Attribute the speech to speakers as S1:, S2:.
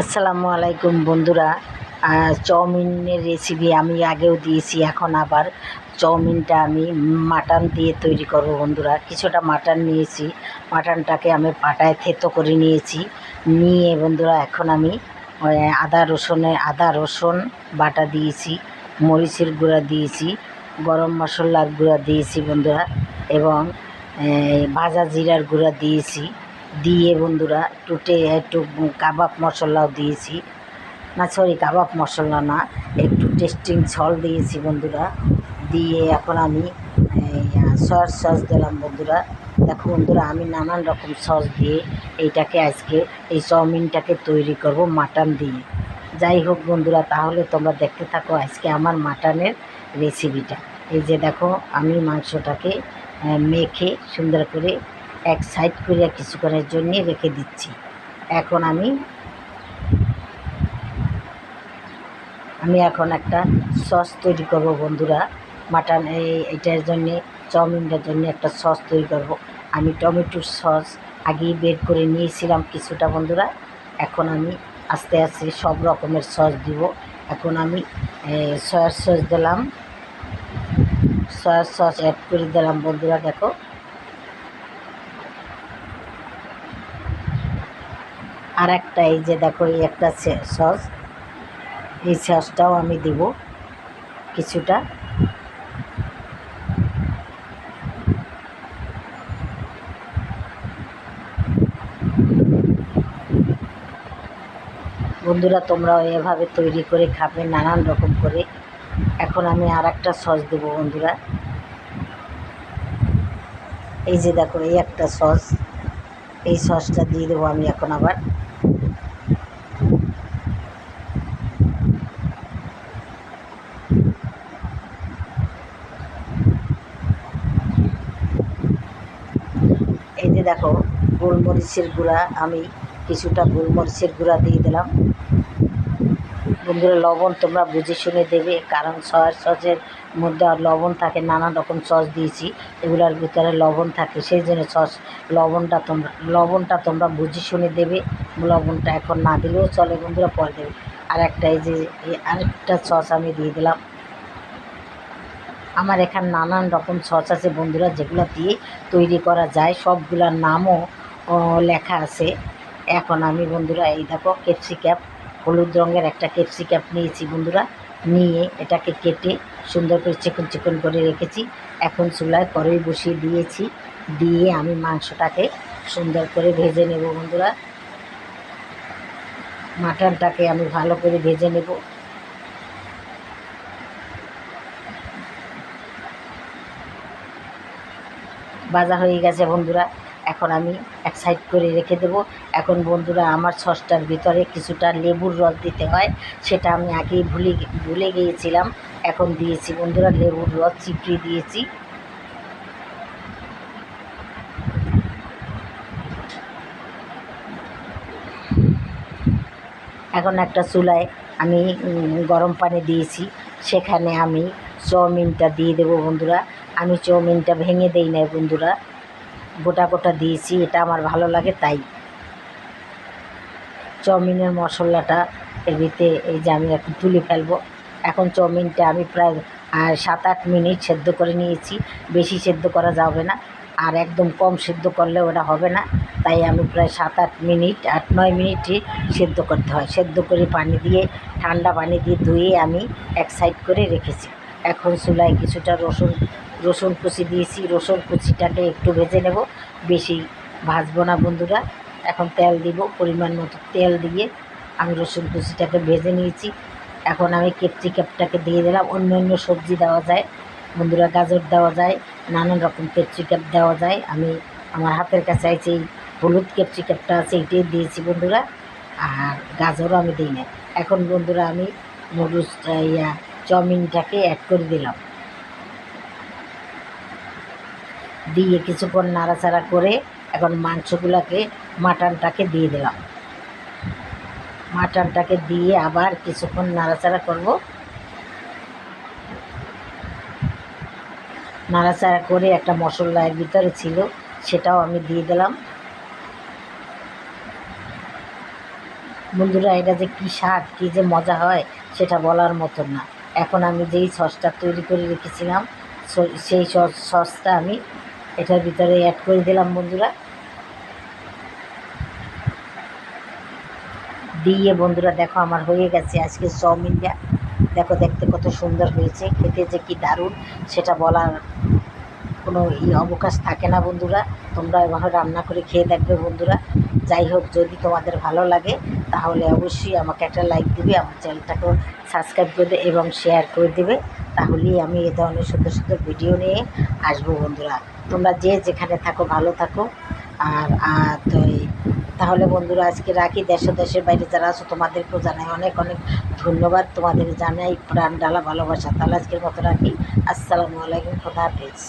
S1: আসসালামু আলাইকুম বন্ধুরা। চাউমিনের রেসিপি আমি আগেও দিয়েছি, এখন আবার চাউমিনটা আমি মাটন দিয়ে তৈরি করব বন্ধুরা। কিছুটা মাটন নিয়েছি, মাটনটাকে আমি পাটায় থেতো করে নিয়েছি। নিয়ে বন্ধুরা, এখন আমি আদা রসুনে, আদা রসুন বাটা দিয়েছি, মরিচের গুঁড়া দিয়েছি, গরম মশলার গুঁড়া দিয়েছি বন্ধুরা, এবং ভাজা জিরার গুঁড়া দিয়েছি। দিয়ে বন্ধুরা টুটে একটু কাবাব মশলাও দিয়েছি। না সরি কাবাব মশলা না, একটু টেস্টিং সল দিয়েছি বন্ধুরা। দিয়ে এখন আমি সস সস দিলাম বন্ধুরা। দেখো বন্ধুরা, আমি নানান রকম সস দিয়ে এইটাকে আজকে, এই চাউমিনটাকে তৈরি করব মাটন দিয়ে। যাই হোক বন্ধুরা, তাহলে তোমরা দেখতে থাকো আজকে আমার মাটনের রেসিপিটা এই যে দেখো, আমি মাংসটাকে মেখে সুন্দর করে এক সাইড করে কিছুক্ষণের জন্য রেখে দিচ্ছি। এখন আমি আমি এখন একটা সস তৈরি করব বন্ধুরা। মাটন এই এটার জন্যে, চাউমিনটার জন্য একটা সস তৈরি করব। আমি টমেটোর সস আগেই বের করে নিয়েছিলাম কিছুটা বন্ধুরা। এখন আমি আস্তে আস্তে সব রকমের সস দিব। এখন আমি সয়ার সস দিলাম। সয়ার সস অ্যাড করে দিলাম বন্ধুরা, দেখো। আর একটা এই যে দেখো, এই একটা সস, এই সসটাও আমি দিব কিছুটা। বন্ধুরা, তোমরাও এভাবে তৈরি করে খাবে, নানান রকম করে। এখন আমি আর একটা সস দেবো বন্ধুরা। এই যে দেখো, এই একটা সস। এই সসটা দিয়ে দেবো আমি এখন আবার। এই যে দেখো, গোলমরিচের গুঁড়া আমি কিছুটা গোলমরিচের গুঁড়া দিয়ে দিলাম। বন্ধুরা, লবণ তোমরা বুঝে শুনে দেবে, কারণ সয়ার সসের মধ্যে আর লবণ থাকে নানান রকম সস দিয়েছি এগুলোর ভিতরে লবণ থাকে, সেই জন্য সস লবণটা তোমরা লবণটা তোমরা বুঝে শুনে দেবে, লবণটা এখন না দিলেও চলে বন্ধুরা, পরে দেবে। আর একটা এই যে আরেকটা সস আমি দিয়ে দিলাম। আমার এখানে নানান রকম সস আছে বন্ধুরা, যেগুলো দিয়ে তৈরি করা যায়, সবগুলোর নামও লেখা আছে। এখন আমি বন্ধুরা, এই দেখো ক্যাপসিক্যাপ হলুদ রঙের একটা ক্যাপসিক্যাপ নিয়েছি বন্ধুরা। নিয়ে এটাকে কেটে সুন্দর করে চিকন চিকন করে রেখেছি। এখন চুলায় কড়াই বসিয়ে দিয়েছি। দিয়ে আমি মাংসটাকে সুন্দর করে ভেজে নেব বন্ধুরা। মাটনটাকে আমি ভালো করে ভেজে নেব। ভাজা হয়ে গেছে বন্ধুরা। এখন আমি এক সাইড করে রেখে দেবো। এখন বন্ধুরা, আমার সসটার ভিতরে কিছুটা লেবুর রস দিতে হয়, সেটা আমি আগেই ভুলে ভুলে গিয়েছিলাম। এখন দিয়েছি বন্ধুরা লেবুর রস চিপড়িয়ে দিয়েছি। এখন একটা চুলায় আমি গরম পানি দিয়েছি। সেখানে আমি চাউমিনটা দিয়ে দেবো বন্ধুরা। আমি চাউমিনটা ভেঙে দেই না বন্ধুরা। গোটা গোটা দিয়েছি, এটা আমার ভালো লাগে তাই। চাউমিনের মশলাটা এর ভিতরে এই যে আমি এখন তুলে ফেলব। এখন চাউমিনটা আমি প্রায় সাত আট মিনিট সেদ্ধ করে নিয়েছি। বেশি সেদ্ধ করা যাবে না, আর একদম কম সেদ্ধ করলে ওটা হবে না। তাই আমি প্রায় সাত আট মিনিট, আট, নয় মিনিটই সেদ্ধ করতে হয়। সেদ্ধ করে পানি দিয়ে, ঠান্ডা পানি দিয়ে ধুয়ে আমি এক সাইড করে রেখেছি। এখন চুলায় কিছুটা রসুন রসুন কুচি দিয়েছি। রসুন কুচিটাকে একটু ভেজে নেব। বেশি ভাজবো না বন্ধুরা। এখন তেল দিব, পরিমাণ মতো তেল দিয়ে আমি রসুন কুচিটাকে ভেজে নিয়েছি। এখন আমি ক্যাপসিকাপটাকে দিয়ে দিলাম। অন্য অন্য সবজি দেওয়া যায়। বন্ধুরা, গাজর দেওয়া যায়, নানান রকম ক্যাপসিকাপ দেওয়া যায়। আমি আমার হাতের কাছে আছে এই হলুদ ক্যাপসিকাপটা আছে, এটাই দিয়েছি বন্ধুরা। আর গাজরও আমি দিই না এখন বন্ধুরা আমি নুডলস ইয়া চাউমিনটাকে অ্যাড করে দিলাম। দিয়ে কিছুক্ষণ নাড়াচাড়া করে এখন মাংসগুলোকে, মাটনটাকে দিয়ে দিলাম। মাটনটাকে দিয়ে আবার কিছুক্ষণ নাড়াচাড়া করব। নাড়াচাড়া করে একটা মশলা এর ভিতরে ছিল, সেটাও আমি দিয়ে দিলাম। বন্ধুরা, এটা যে কী স্বাদ, কী যে মজা হয়, সেটা বলার মতন না। এখন আমি যেই সসটা তৈরি করে রেখেছিলাম সেই সস, সসটা আমি এটার ভিতরে অ্যাড করে দিলাম বন্ধুরা। দিয়ে বন্ধুরা দেখো আমার হয়ে গেছে আজকে চাউমিনটা দেখো দেখতে কত সুন্দর হয়েছে, খেতে যে কি দারুণ, সেটা বলার কোনো অবকাশ থাকে না বন্ধুরা। তোমরা এভাবে রান্না করে খেয়ে দেখবে বন্ধুরা। যাই হোক, যদি তোমাদের ভালো লাগে, তাহলে অবশ্যই আমাকে একটা লাইক দিবে, আমার চ্যানেলটাকেও সাবস্ক্রাইব করে দেবে এবং শেয়ার করে দেবে। তাহলেই আমি এ ধরনের সুন্দর সুন্দর ভিডিও নিয়ে আসব বন্ধুরা। তোমরা যে যেখানে থাকো, ভালো থাকো। আর আর তো তাহলে বন্ধুরা আজকে রাখি। দেশ দেশের বাইরে যারা আছো, তোমাদেরকেও জানাই অনেক অনেক ধন্যবাদ। তোমাদের জানাই প্রাণ, ডালা, ভালোবাসা। তাহলে আজকের মতো রাখি। আসসালামু আলাইকুম, খোদা হাফিজ।